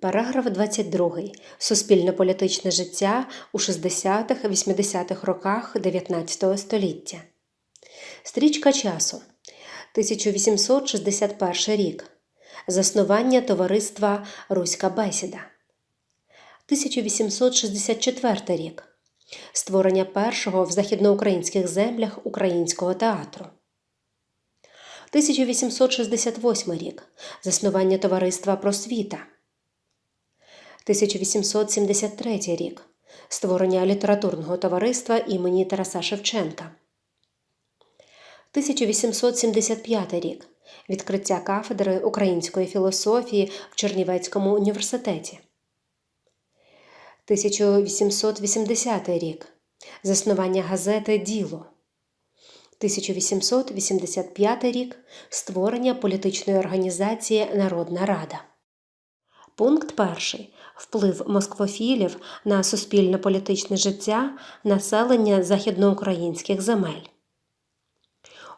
Параграф 22. Суспільно-політичне життя у 60-80-х роках 19 століття. Стрічка часу. 1861 рік. Заснування товариства Руська бесіда. 1864 рік. Створення першого в західноукраїнських землях українського театру. 1868 рік. Заснування товариства Просвіта. 1873 рік. Створення літературного товариства імені Тараса Шевченка. 1875 рік. Відкриття кафедри української філософії в Чернівецькому університеті. 1880 рік. Заснування газети Діло. 1885 рік. Створення політичної організації Народна Рада. Пункт перший. Вплив москвофілів на суспільно-політичне життя населення західноукраїнських земель.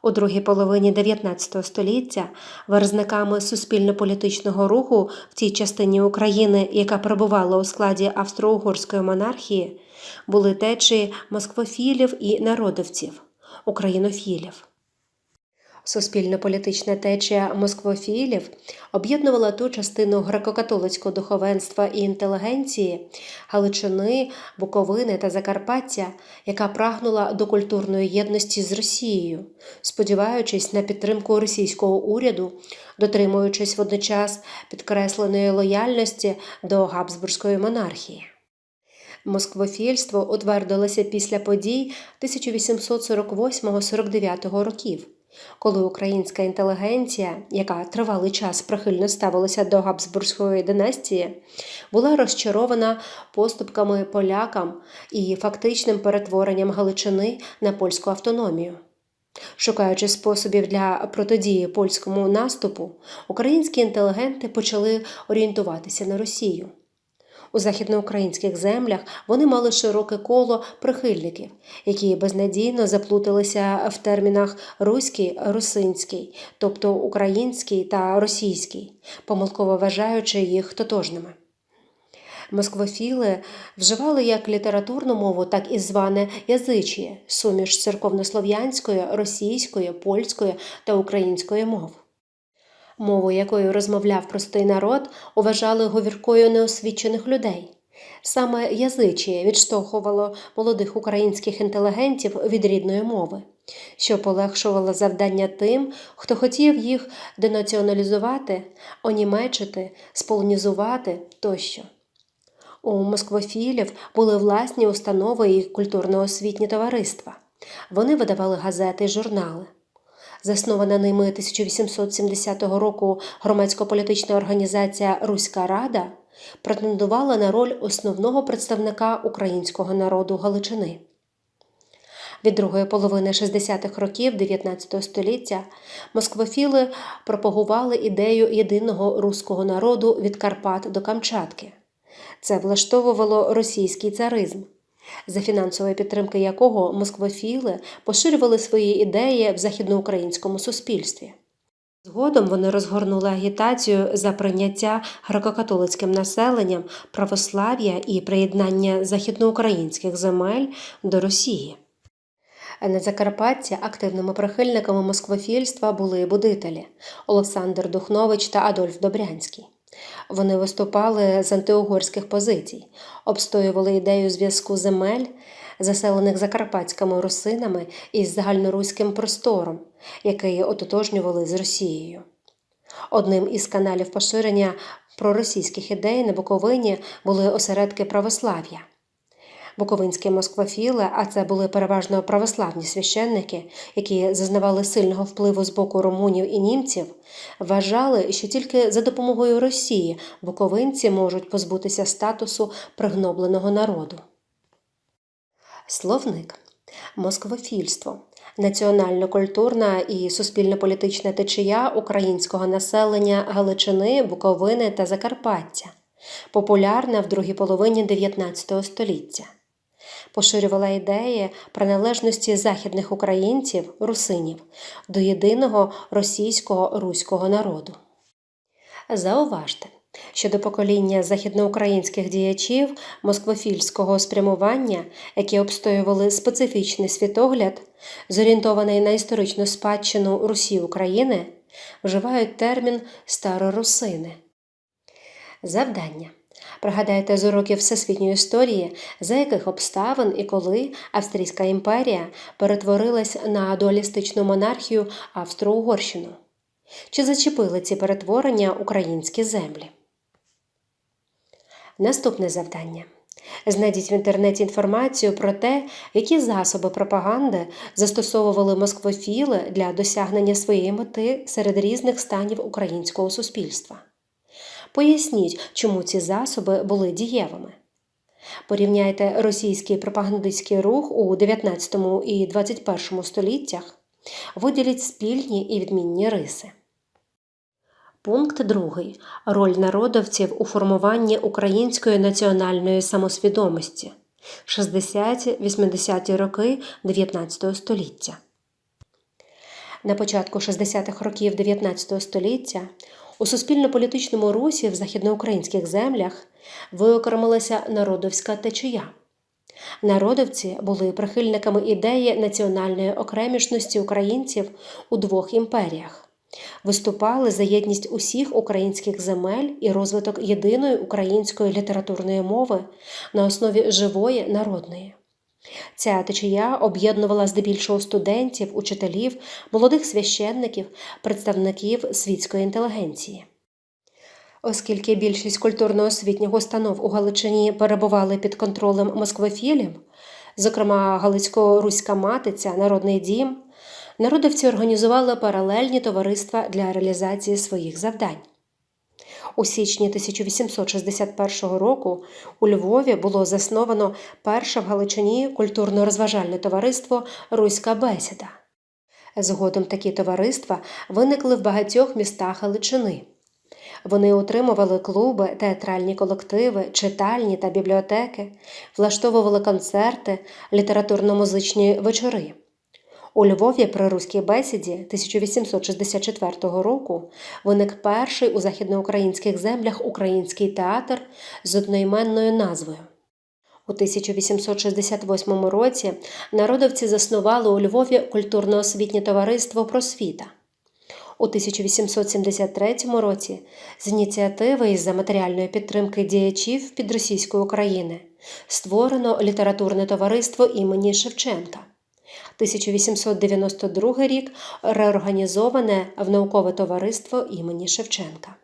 У другій половині 19 століття верзниками суспільно-політичного руху в тій частині України, яка перебувала у складі австро-угорської монархії, були течії москвофілів і народовців, українофілів. Суспільно-політична течія москвофілів об'єднувала ту частину греко-католицького духовенства і інтелігенції Галичини, Буковини та Закарпаття, яка прагнула до культурної єдності з Росією, сподіваючись на підтримку російського уряду, дотримуючись водночас підкресленої лояльності до Габсбурзької монархії. Москвофільство утвердилося після подій 1848-49 років коли українська інтелігенція, яка тривалий час прихильно ставилася до Габсбурзької династії, була розчарована поступками полякам і фактичним перетворенням Галичини на польську автономію. Шукаючи способів для протидії польському наступу, українські інтелігенти почали орієнтуватися на Росію. У західноукраїнських землях вони мали широке коло прихильників, які безнадійно заплуталися в термінах руський, русинський, тобто український та російський, помилково вважаючи їх тотожними. Москвофіли вживали як літературну мову, так і зване язичіє, суміш церковнослов'янської, російської, польської та української мов мову якою розмовляв простий народ, вважали говіркою неосвічених людей. Саме язичіє відштовхувало молодих українських інтелігентів від рідної мови, що полегшувало завдання тим, хто хотів їх денаціоналізувати, онімечити, сполонізувати тощо. У москвофілів були власні установи і культурно-освітні товариства. Вони видавали газети й журнали. Заснована ними 1870 року громадсько-політична організація Руська Рада претендувала на роль основного представника українського народу Галичини. Від другої половини 60-х років 19 століття москвофіли пропагували ідею єдиного руського народу від Карпат до Камчатки. Це влаштовувало російський царизм за фінансової підтримки якого москвофіли поширювали свої ідеї в західноукраїнському суспільстві. Згодом вони розгорнули агітацію за прийняття греко-католицьким населенням православ'я і приєднання західноукраїнських земель до Росії. На Закарпатті активними прихильниками москвофільства були будителі Олександр Духнович та Адольф Добрянський. Вони виступали з антиугорських позицій, обстоювали ідею зв'язку земель, заселених закарпатськими русинами із загальноруським простором, який ототожнювали з Росією. Одним із каналів поширення проросійських ідей на Буковині були осередки православ'я. Буковинські москвофіли, а це були переважно православні священники, які зазнавали сильного впливу з боку румунів і німців, вважали, що тільки за допомогою Росії буковинці можуть позбутися статусу пригнобленого народу. Словник. Москвофільство. Національно-культурна і суспільно-політична течія українського населення Галичини, Буковини та Закарпаття, популярна в другій половині 19 століття поширювала ідеї приналежності західних українців, русинів до єдиного російського руського народу. Зауважте, щодо покоління західноукраїнських діячів москвофільського спрямування, які обстоювали специфічний світогляд, зорієнтований на історичну спадщину Русі України, вживають термін старорусини. Завдання. Пригадайте з уроків всесвітньої історії, за яких обставин і коли Австрійська імперія перетворилась на дуалістичну монархію Австро-Угорщину. Чи зачепили ці перетворення українські землі? Наступне завдання. Знайдіть в інтернеті інформацію про те, які засоби пропаганди застосовували москвофіли для досягнення своєї мети серед різних станів українського суспільства. Поясніть, чому ці засоби були дієвими. Порівняйте російський пропагандистський рух у 19 і 21 століттях, виділіть спільні і відмінні риси. Пункт 2. Роль народовців у формуванні української національної самосвідомості 60-80-ті роки 19 століття. На початку 60-х років 19 століття у суспільно-політичному русі в західноукраїнських землях виокремилася народовська течія. Народовці були прихильниками ідеї національної окремішності українців у двох імперіях виступали за єдність усіх українських земель і розвиток єдиної української літературної мови на основі живої народної. Ця течія об'єднувала здебільшого студентів, учителів, молодих священників, представників світської інтелігенції. Оскільки більшість культурно-освітніх установ у Галичині перебували під контролем москвофілів, зокрема Галицько-Руська Матиця, Народний дім, народовці організували паралельні товариства для реалізації своїх завдань. У січні 1861 року у Львові було засновано перше в Галичині культурно-розважальне товариство Руська бесіда. Згодом такі товариства виникли в багатьох містах Галичини. Вони утримували клуби, театральні колективи, читальні та бібліотеки, влаштовували концерти, літературно-музичні вечори. У Львові при руській бесіді 1864 року виник перший у західноукраїнських землях український театр з одноіменною назвою. У 1868 році народовці заснували у Львові культурно-освітнє товариство Просвіта. У 1873 році з ініціативи із за матеріальної підтримки діячів підросійської України створено літературне товариство імені Шевченка. 1892 рік реорганізоване в наукове товариство імені Шевченка.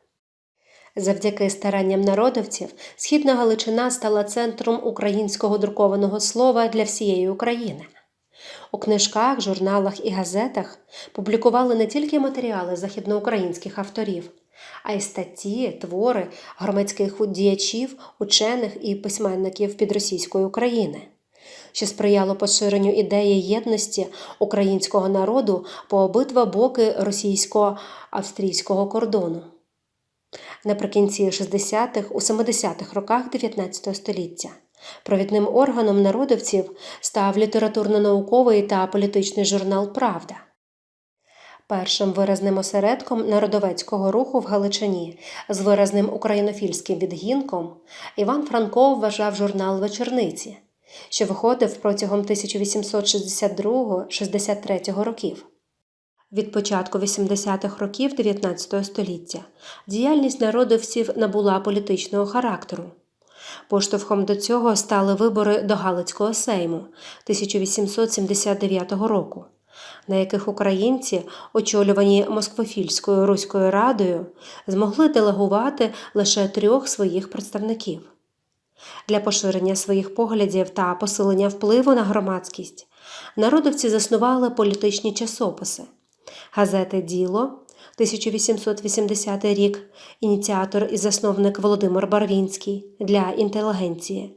Завдяки старанням народовців Східна Галичина стала центром українського друкованого слова для всієї України. У книжках, журналах і газетах публікували не тільки матеріали західноукраїнських авторів, а й статті, твори громадських діячів, учених і письменників підросійської України що сприяло поширенню ідеї єдності українського народу по обидва боки російсько-австрійського кордону. Наприкінці 60-х, у 70-х роках 19 століття провідним органом народовців став літературно-науковий та політичний журнал Правда. Першим виразним осередком народовецького руху в Галичині з виразним українофільським відгінком Іван Франко вважав журнал Вечорниці, що виходив протягом 1862-63 років. Від початку 80-х років 19 століття діяльність народовців набула політичного характеру. Поштовхом до цього стали вибори до Галицького сейму 1879 року, на яких українці, очолювані Москвофільською Руською радою, змогли делегувати лише трьох своїх представників. Для поширення своїх поглядів та посилення впливу на громадськість народовці заснували політичні часописи, газети Діло 1880 рік, ініціатор і засновник Володимир Барвінський для інтелігенції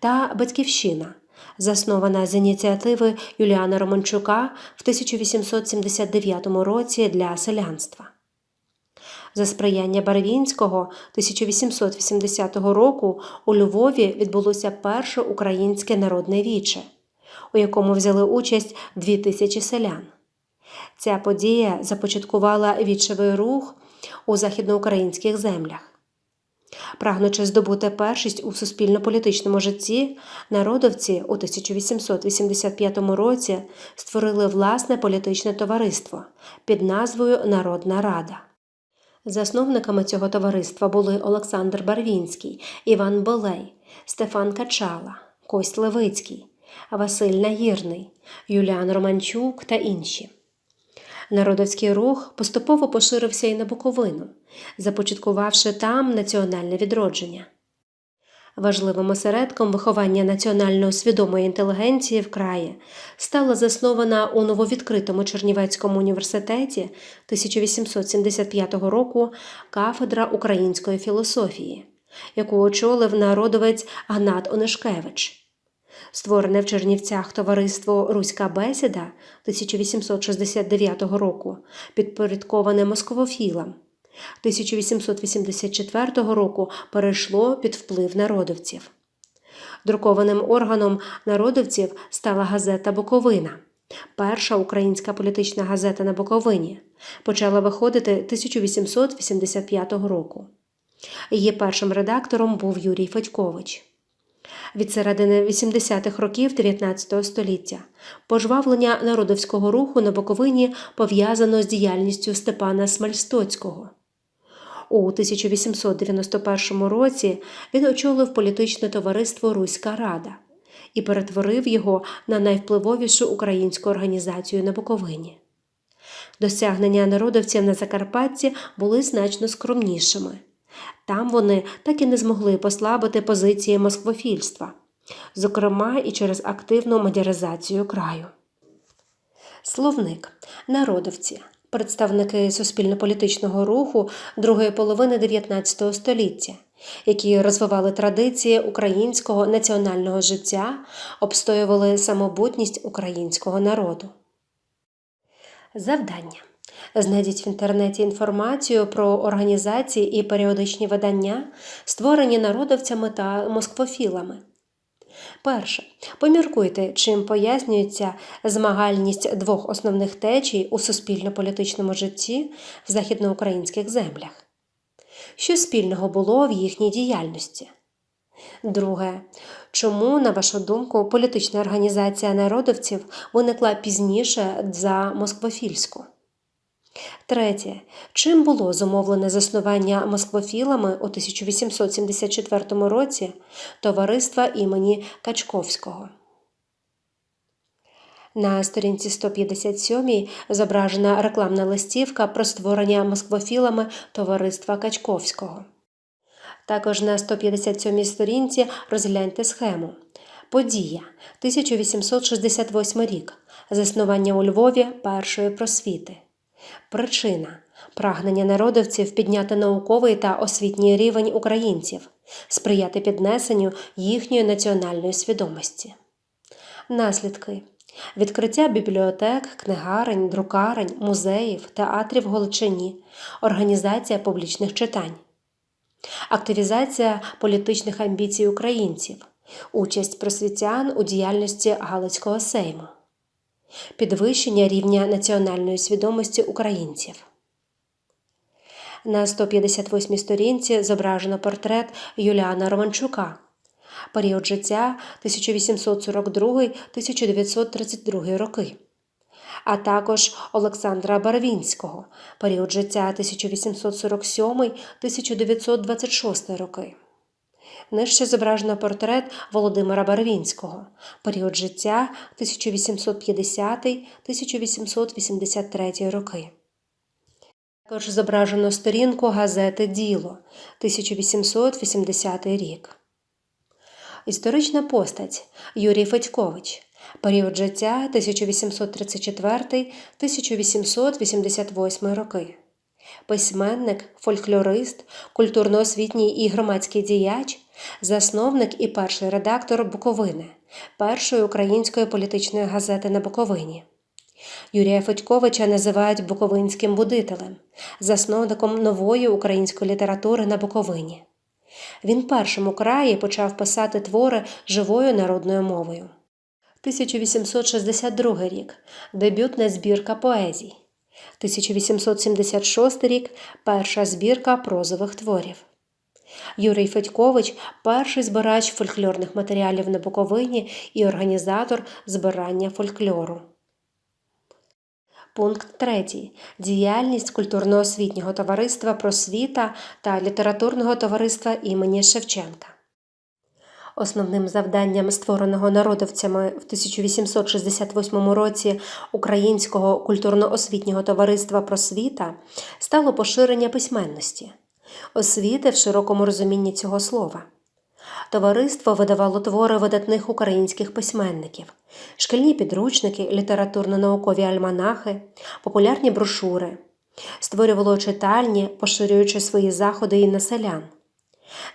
та Батьківщина, заснована з ініціативи Юліана Романчука в 1879 році для селянства. За сприяння Барвінського 1880 року у Львові відбулося перше українське народне віче, у якому взяли участь дві тисячі селян. Ця подія започаткувала вічевий рух у західноукраїнських землях. Прагнучи здобути першість у суспільно-політичному житті, народовці у 1885 році створили власне політичне товариство під назвою Народна Рада. Засновниками цього товариства були Олександр Барвінський, Іван Болей, Стефан Качала, Кость Левицький, Василь Нагірний, Юліан Романчук та інші. Народовський рух поступово поширився і на Буковину, започаткувавши там національне відродження. Важливим осередком виховання національно свідомої інтелігенції в краї стала заснована у нововідкритому Чернівецькому університеті 1875 року кафедра української філософії, яку очолив народовець Гнат Онишкевич. Створене в Чернівцях товариство Руська бесіда 1869 року, підпорядковане московофілам. 1884 року перейшло під вплив народовців. Друкованим органом народовців стала газета Буковина, перша українська політична газета на Буковині, почала виходити 1885 року. Її першим редактором був Юрій Федькович. Від середини 80-х років 19 століття пожвавлення народовського руху на Буковині пов'язано з діяльністю Степана Смальстоцького. У 1891 році він очолив політичне товариство Руська Рада і перетворив його на найвпливовішу українську організацію на Буковині. Досягнення народовців на Закарпатті були значно скромнішими. Там вони так і не змогли послабити позиції москвофільства, зокрема і через активну мадяризацію краю. Словник народовці представники суспільно-політичного руху другої половини 19 століття, які розвивали традиції українського національного життя, обстоювали самобутність українського народу. Завдання. Знайдіть в інтернеті інформацію про організації і періодичні видання, створені народовцями та москвофілами. Перше. Поміркуйте, чим пояснюється змагальність двох основних течій у суспільно-політичному житті в західноукраїнських землях. Що спільного було в їхній діяльності? Друге. Чому, на вашу думку, політична організація народовців виникла пізніше за москвофільську? Третє. Чим було зумовлене заснування москвофілами у 1874 році товариства імені Качковського? На сторінці 157 зображена рекламна листівка про створення москвофілами товариства Качковського. Також на 157 сторінці розгляньте схему. Подія 1868 рік. Заснування у Львові першої просвіти. Причина. Прагнення народовців підняти науковий та освітній рівень українців, сприяти піднесенню їхньої національної свідомості. Наслідки. Відкриття бібліотек, книгарень, друкарень, музеїв, театрів в Галичині, організація публічних читань, активізація політичних амбіцій українців, участь просвітян у діяльності Галицького сейму підвищення рівня національної свідомості українців. На 158 сторінці зображено портрет Юліана Романчука, період життя 1842-1932 роки, а також Олександра Барвінського, період життя 1847-1926 роки. Нижче зображено портрет Володимира Барвінського, період життя 1850-1883 роки. Також зображено сторінку газети Діло 1880 рік. Історична постать Юрій Федькович, період життя 1834-1888 роки. Письменник, фольклорист, культурно-освітній і громадський діяч, засновник і перший редактор Буковини, першої української політичної газети на Буковині. Юрія Федьковича називають Буковинським будителем, засновником нової української літератури на Буковині. Він першим у краї почав писати твори живою народною мовою. 1862 рік дебютна збірка поезій. 1876 рік перша збірка прозових творів. Юрій Федькович перший збирач фольклорних матеріалів на Буковині і організатор збирання фольклору. Пункт 3. Діяльність культурно-освітнього товариства Просвіта та літературного товариства імені Шевченка. Основним завданням створеного народовцями в 1868 році Українського культурно-освітнього товариства Просвіта стало поширення письменності, освіти в широкому розумінні цього слова. Товариство видавало твори видатних українських письменників, шкільні підручники, літературно-наукові альманахи, популярні брошури, створювало читальні, поширюючи свої заходи і на селян.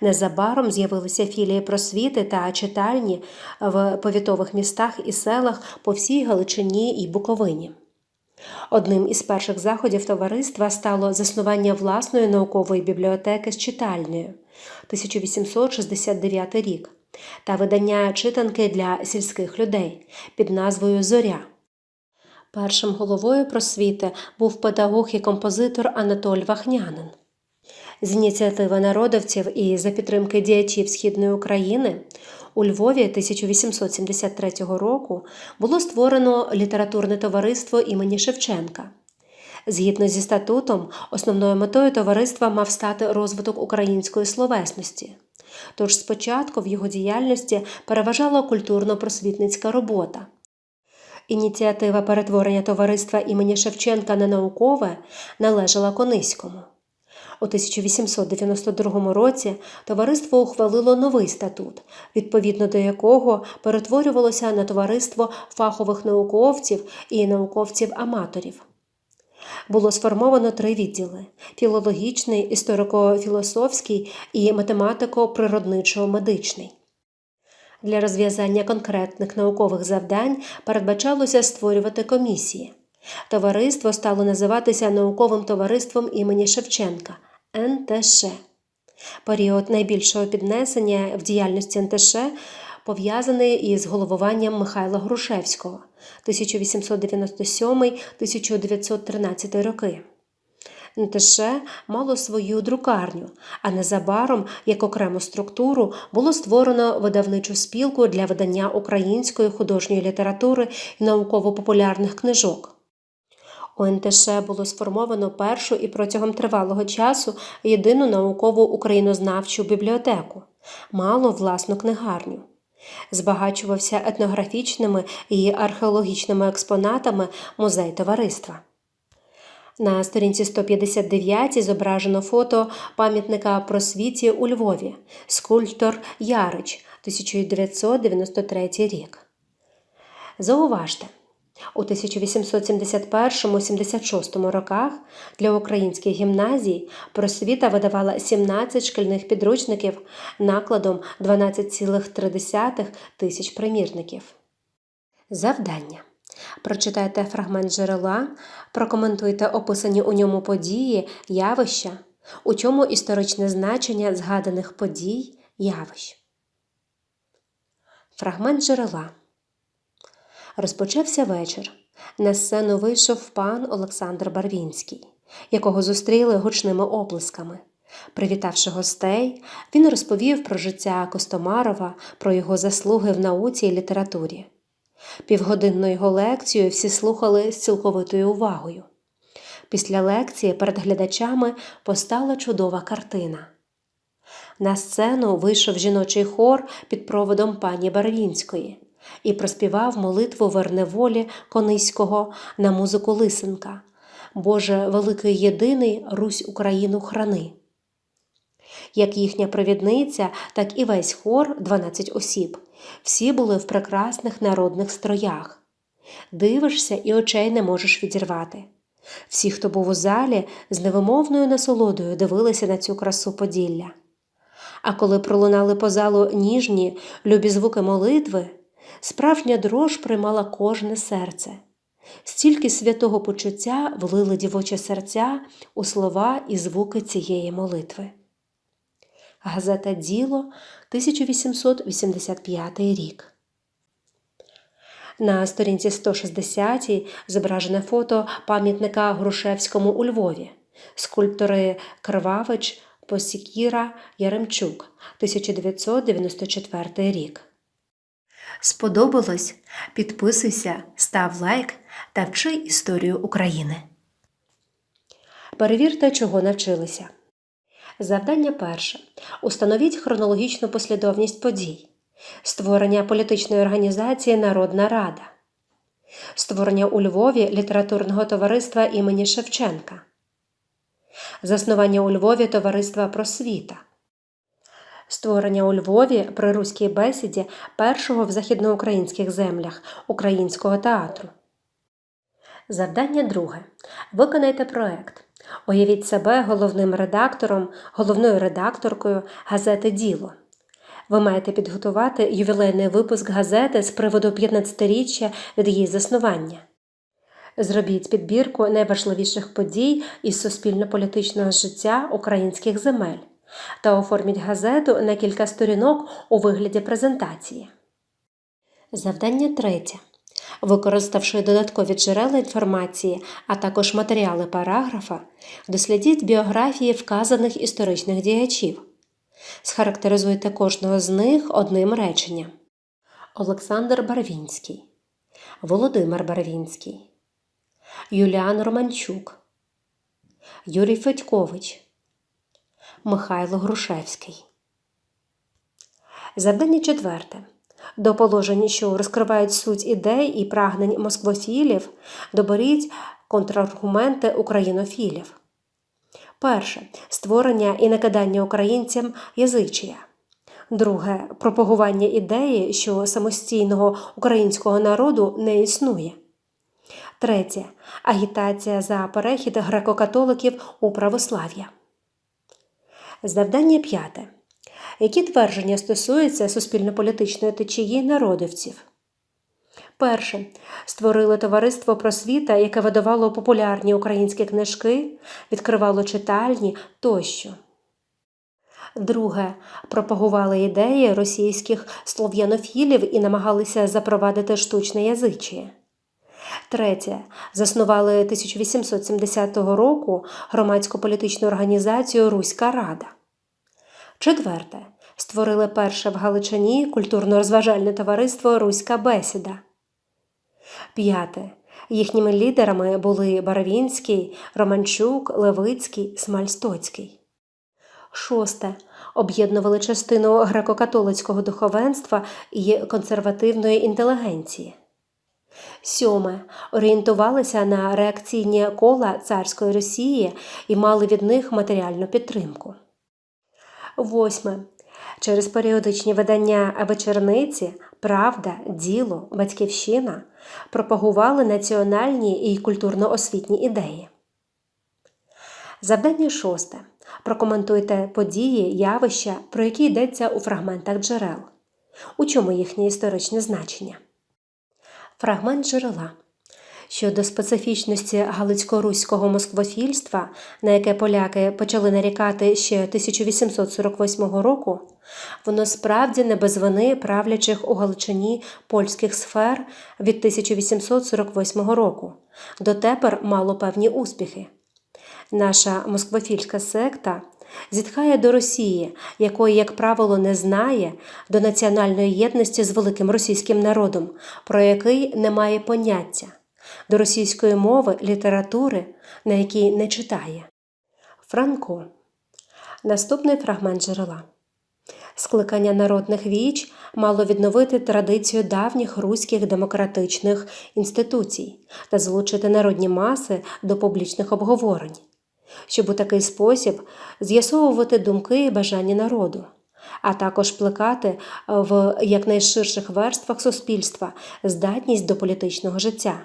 Незабаром з'явилися філії просвіти та читальні в повітових містах і селах по всій Галичині і Буковині. Одним із перших заходів товариства стало заснування власної наукової бібліотеки з читальнею 1869 рік та видання читанки для сільських людей під назвою Зоря. Першим головою просвіти був педагог і композитор Анатоль Вахнянин. З ініціативи народовців і за підтримки діячів Східної України у Львові 1873 року було створено літературне товариство імені Шевченка. Згідно зі статутом, основною метою товариства мав стати розвиток української словесності. Тож спочатку в його діяльності переважала культурно-просвітницька робота. Ініціатива перетворення товариства імені Шевченка на наукове належала Кониському. У 1892 році товариство ухвалило новий статут, відповідно до якого перетворювалося на товариство фахових науковців і науковців-аматорів. Було сформовано три відділи: філологічний, історико-філософський і математико-природничо-медичний. Для розв'язання конкретних наукових завдань передбачалося створювати комісії. Товариство стало називатися Науковим товариством імені Шевченка НТШ. Період найбільшого піднесення в діяльності НТШ пов'язаний із головуванням Михайла Грушевського 1897-1913 роки. НТШ мало свою друкарню, а незабаром, як окрему структуру, було створено видавничу спілку для видання української художньої літератури і науково-популярних книжок. У НТШ було сформовано першу і протягом тривалого часу єдину наукову українознавчу бібліотеку, мало власну книгарню. Збагачувався етнографічними і археологічними експонатами музей товариства. На сторінці 159 зображено фото пам'ятника просвіті у Львові, скульптор Ярич, 1993 рік. Зауважте, у 1871-76 роках для українських гімназій просвіта видавала 17 шкільних підручників накладом 12,3 тисяч примірників. Завдання. Прочитайте фрагмент джерела, прокоментуйте описані у ньому події, явища, у чому історичне значення згаданих подій, явищ. Фрагмент джерела. Розпочався вечір. На сцену вийшов пан Олександр Барвінський, якого зустріли гучними оплесками. Привітавши гостей, він розповів про життя Костомарова, про його заслуги в науці і літературі. Півгодинну його лекцію всі слухали з цілковитою увагою. Після лекції перед глядачами постала чудова картина. На сцену вийшов жіночий хор під проводом пані Барвінської і проспівав молитву Верневолі Кониського на музику Лисенка Боже великий єдиний Русь Україну храни. Як їхня провідниця, так і весь хор 12 осіб. Всі були в прекрасних народних строях. Дивишся і очей не можеш відірвати. Всі, хто був у залі, з невимовною насолодою дивилися на цю красу Поділля. А коли пролунали по залу ніжні, любі звуки молитви, справжня дрож приймала кожне серце. Стільки святого почуття влили дівочі серця у слова і звуки цієї молитви. Газета Діло 1885 рік. На сторінці 160 зображене фото пам'ятника Грушевському у Львові, скульптори Кривавич, Посікіра Яремчук, 1994 рік. Сподобалось? Підписуйся, став лайк та вчи історію України. Перевірте, чого навчилися. Завдання перше. Установіть хронологічну послідовність подій. Створення політичної організації Народна Рада. Створення у Львові літературного товариства імені Шевченка. Заснування у Львові Товариства Просвіта. Створення у Львові при руській бесіді першого в західноукраїнських землях українського театру. Завдання друге. Виконайте проект. Уявіть себе головним редактором, головною редакторкою газети Діло. Ви маєте підготувати ювілейний випуск газети з приводу 15-річчя від її заснування. Зробіть підбірку найважливіших подій із суспільно-політичного життя українських земель та оформіть газету на кілька сторінок у вигляді презентації. Завдання третє. Використавши додаткові джерела інформації, а також матеріали параграфа, дослідіть біографії вказаних історичних діячів. Схарактеризуйте кожного з них одним реченням: Олександр Барвінський, Володимир Барвінський, Юліан Романчук, Юрій Федькович, Михайло Грушевський. Завдання четверте. До положень, що розкривають суть ідей і прагнень москвофілів, доберіть контраргументи українофілів. Перше створення і накидання українцям язичія. Друге пропагування ідеї, що самостійного українського народу не існує. Третє агітація за перехід греко-католиків у православ'я. Завдання п'яте. Які твердження стосуються суспільно-політичної течії народівців? Перше. Створили товариство просвіта, яке видавало популярні українські книжки, відкривало читальні тощо. Друге. Пропагували ідеї російських слов'янофілів і намагалися запровадити штучне язичіє. Третє. Заснували 1870 року громадську політичну організацію Руська Рада. Четверте. Створили перше в Галичині культурно-розважальне товариство Руська Бесіда. П'яте. Їхніми лідерами були Барвінський, Романчук, Левицький, Смальстоцький. Шосте. Об'єднували частину греко-католицького духовенства і консервативної інтелігенції. Сьоме. Орієнтувалися на реакційні кола царської Росії і мали від них матеріальну підтримку. Восьме. Через періодичні видання вечорниці, Правда, Діло, Батьківщина пропагували національні і культурно-освітні ідеї. Завдання шосте. Прокоментуйте події, явища, про які йдеться у фрагментах джерел. У чому їхнє історичне значення? Фрагмент джерела. Щодо специфічності галицько-руського москвофільства, на яке поляки почали нарікати ще 1848 року, воно справді не без вини правлячих у Галичині польських сфер від 1848 року, дотепер мало певні успіхи. Наша москвофільська секта зітхає до Росії, якої, як правило, не знає, до національної єдності з великим російським народом, про який не має поняття до російської мови, літератури, на якій не читає. Франко. Наступний фрагмент джерела. Скликання народних віч мало відновити традицію давніх руських демократичних інституцій та залучити народні маси до публічних обговорень, щоб у такий спосіб з'ясовувати думки і бажання народу, а також плекати в якнайширших верствах суспільства здатність до політичного життя.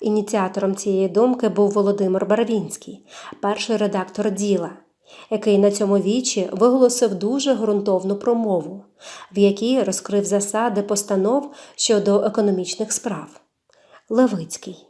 Ініціатором цієї думки був Володимир Барвінський, перший редактор діла, який на цьому вічі виголосив дуже ґрунтовну промову, в якій розкрив засади постанов щодо економічних справ. Левицький.